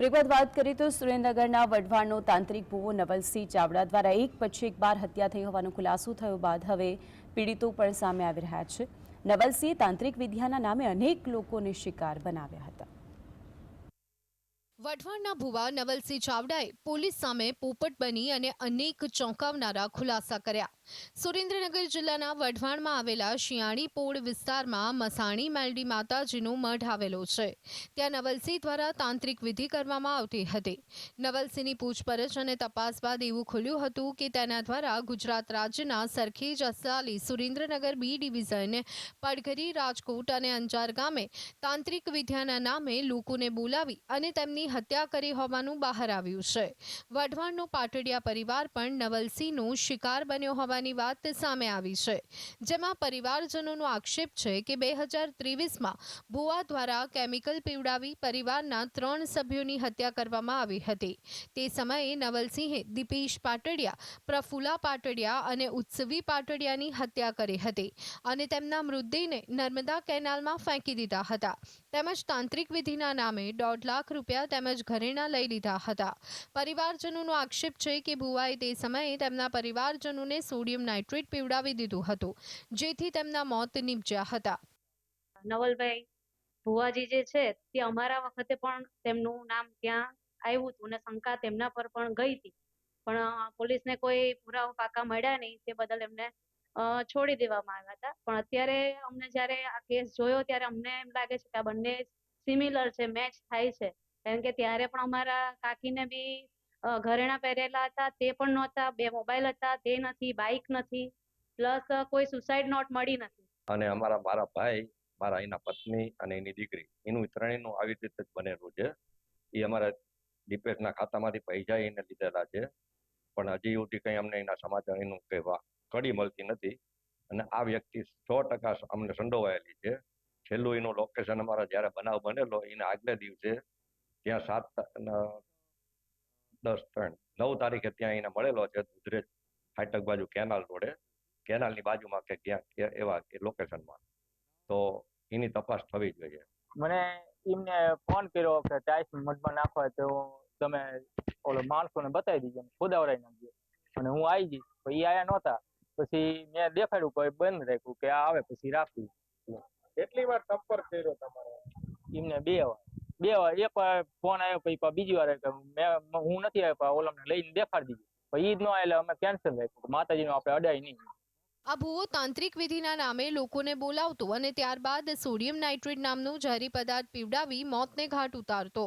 વિગત વાત કરીએ તો સુરેન્દ્રનગરના વઢવાણનો તાંત્રિક ભૂવો નવલસિંહ ચાવડા દ્વારા એક પછી એક બાર હત્યા થઈ હોવાનો ખુલાસો થયો બાદ હવે પીડિતો પણ સામે આવી રહ્યા છે. નવલસિંહે તાંત્રિક વિદ્યાના નામે અનેક લોકોને શિકાર બનાવ્યા હતા. વઢવાણના ભુવા નવલસિંહ ચાવડાએ પોલીસ સામે પોપટ બની અને અનેક ચોંકાવનારા ખુલાસા કર્યા. સુરેન્દ્રનગર જિલ્લાના વઢવાણમાં આવેલા શિયાળી પોળ વિસ્તારમાં મસાણી મેલડી માતાજીનો મઢ આવેલો છે. ત્યાં નવલસિંહ દ્વારા તાંત્રિક વિધિ કરવામાં આવતી હતી. નવલસિંહની પૂછપરછ અને તપાસ બાદ એવું ખુલ્યું હતું કે તેના દ્વારા ગુજરાત રાજ્યના સરખેજ અસાલી સુરેન્દ્રનગર બી ડિવિઝન, પડઘરી રાજકોટ અને અંજાર ગામે તાંત્રિક વિદ્યાના નામે લોકોને બોલાવી અને તેમની હત્યા કરી હોવાનું બહાર આવ્યું છે. વઢવાણનો પાટડિયા પરિવાર પણ નવલસિંહનો શિકાર બન્યો હોવાની વાત સામે આવી છે. જેમાં પરિવારજનોનો આક્ષેપ છે કે બે હજાર ત્રેવીસમાં ભુવા દ્વારા કેમિકલ પીવડાવી પરિવારના ત્રણ સભ્યોની હત્યા કરવામાં આવી હતી. તે સમયે નવલસિંહે દીપેશ પાટડિયા પ્રફુલા પાટડિયા અને ઉત્સવી પાટડિયાની હત્યા કરી હતી અને તેમના મૃતદેહને નર્મદા કેનાલમાં ફેંકી દીધા હતા. તેમજ તાંત્રિક વિધિના નામે દોઢ લાખ રૂપિયા તેમજ ઘરેણા લઈ લીધા હતા. પરિવારજનોનો આક્ષેપ છે કે ભુવાએ તે સમયે તેમના પરિવારજનોને સોડિયમ નાઇટ્રેટ પીવડાવી દીધું હતું, જેથી તેમના મોત નીપજ્યા હતા. નવલભાઈ ભુવાજી જે છે, તે અમારા વખતે પણ તેમનું નામ ત્યાં આવ્યું હતું અને શંકા તેમના પર પણ ગઈ હતી. પણ પોલીસને કોઈ પુરાવો પાકા મળ્યા નહીં તે બદલ એમને છોડી દેવામાં આવ્યા હતા. પણ અત્યારે અમને જ્યારે આ કેસ જોયો ત્યારે અમને એમ લાગે છે કે આ બંને સિમિલર છે, મેચ થાય છે. કારણ કે ત્યારે પણ અમારા કાકીને બી ઘરેણાં પહેરેલા હતા, તે પણ નહોતા, બે મોબાઈલ હતા, તે નથી બાઇક નથી, પ્લસ કોઈ સુસાઇડ નોટ મળી નથી. અને અમારા મારા ભાઈ, મારા એના પત્ની અને એની દીકરી, એનું ત્રણેયનું આવી રીતે જ બનેલું છે. એ અમારા દીપેશના ખાતામાંથી પૈસા એને લીધેલા છે. પણ હજી સુધી કંઈ અમને એના સમાચાર એનું કહેવા કડી મળતી નથી. અને આ વ્યક્તિ સો ટકા અમને સંડોવાયેલી છે. છેલ્લું એનું લોકેશન અમારા જ્યારે બનાવ બનેલો, એના આગલે દિવસે, ત્યાં સાત દસ ત્રણ. નવ તારીખે ત્યાં એને મળેલો છે ઉધરેજ ફાટક બાજુ કેનાલ રોડે. કેનાલની બાજુમાં કે ક્યાં એવા લોકેશનમાં તો એની તપાસ થવી જોઈએ. મને એમને ફોન કર્યો કે ટાઈસ મઢમાં નાખવા તો તમે ઓલો માણસોને બતાવી દીજો. ને ખોદાવડાવી નાખજો અને હું આવી જઈશ એ આયા નહોતા. પછી મેં દેખાડ્યું પણ બંધ રાખ્યું કે આ આવે પછી રાખવું કેટલી વાર સંપર્ક કર્યો તમારો? એમને બે વાર. બે વાર, એક વાર ફોન આવ્યો પછી બીજી વાર મેં, હું નથી આવ્યો ઓલમ ને લઈને દેખાડી દીધું. પછી ઈ જ ન આવે એટલે અમે કેન્સલ રાખ્યું. માતાજી નો આપડે અડાય નહીં. આ તાંત્રિક વિધિના નામે લોકોને બોલાવતો અને ત્યારબાદ સોડિયમ નાઇટ્રેટ નામનો ઝેરી પદાર્થ પીવડાવી મોતને ઘાટ ઉતારતો.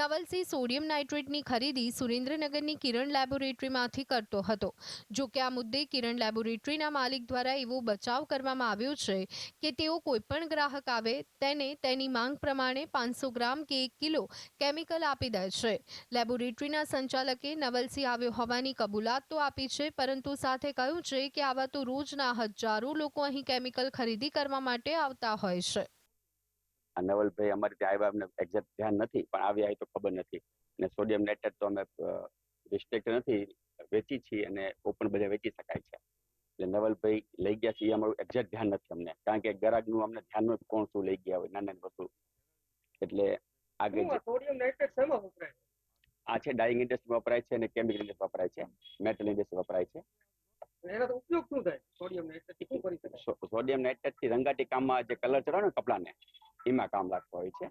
નવલસિંહ સોડિયમ નાઇટ્રેટની ખરીદી સુરેન્દ્રનગરની કિરણ લેબોરેટરીમાંથી કરતો હતો. જો કે આ મુદ્દે કિરણ લેબોરેટરીના માલિક દ્વારા એવો બચાવ કરવામાં આવ્યો છે કે તેઓ કોઈપણ ગ્રાહક આવે તેને તેની માંગ પ્રમાણે પાંચસો ગ્રામ કે એક કિલો કેમિકલ આપી દે છે. લેબોરેટરીના સંચાલકે નવલસિંહ આવ્યો હોવાની કબૂલાત તો આપી છે પરંતુ સાથે કહ્યું છે કે આવા તો રોજના હજારો લોકો અહીં કેમિકલ ખરીદી કરવા માટે આવતા હોય છે. આ નવલભાઈ અમારે ત્યાં આવ્યા અમને એક્ઝેક્ટ ધ્યાન નથી પણ આવ્યા તો ખબર નથી. અને સોડિયમ નાઇટ્રેટ તો અમે રિસ્ટ્રિક્ટ નથી વેચી છીએ અને ઓપન બધે વેચી શકાય છે. એટલે નવલભાઈ લઈ ગયા છે એ અમારું એક્ઝેક્ટ ધ્યાન નથી અમને. કારણ કે ગ્રાહકનું અમને ધ્યાન નથી કોણ શું લઈ ગયા હોય નાની નાની વસ્તુ. એટલે આગળ સોડિયમ નાઇટ્રેટ શેમાં વપરાય? આ છે ડાઈંગ ઇન્ડસ્ટ્રી વપરાય છે અને કેમિકલ ઇન્ડસ્ટ્રી વપરાય છે. મેટલ ઇન્ડસ્ટ્રી વપરાય છે. એનાથી ઉપયોગ શું થાય? સોડિયમ નાઇટ્રેટ શું કરી શકાય? સોડિયમ નાઇટ્રેટથી રંગાટી કામમાં જે કલર ચડાવે ને કપડાને એમાં કામ લાગતો હોય છે.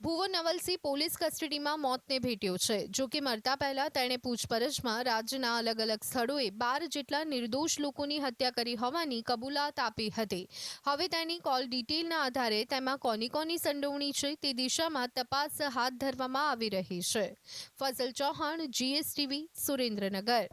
ભુવન અવલસિંહ પોલીસ કસ્ટડીમાં મોતને ભેટ્યો છે. જો કે મરતા પહેલા તેણે પૂછપરછમાં રાજ્યના અલગ અલગ સ્થળોએ બાર જેટલા નિર્દોષ લોકોની હત્યા કરી હોવાની કબૂલાત આપી હતી. હવે તેની કોલ ડિટેલના આધારે તેમાં કોની કોની સંડોવણી છે તે દિશામાં તપાસ હાથ ધરવામાં આવી રહી છે. ફઝલ ચૌહાણ જીએસટીવી સુરેન્દ્રનગર.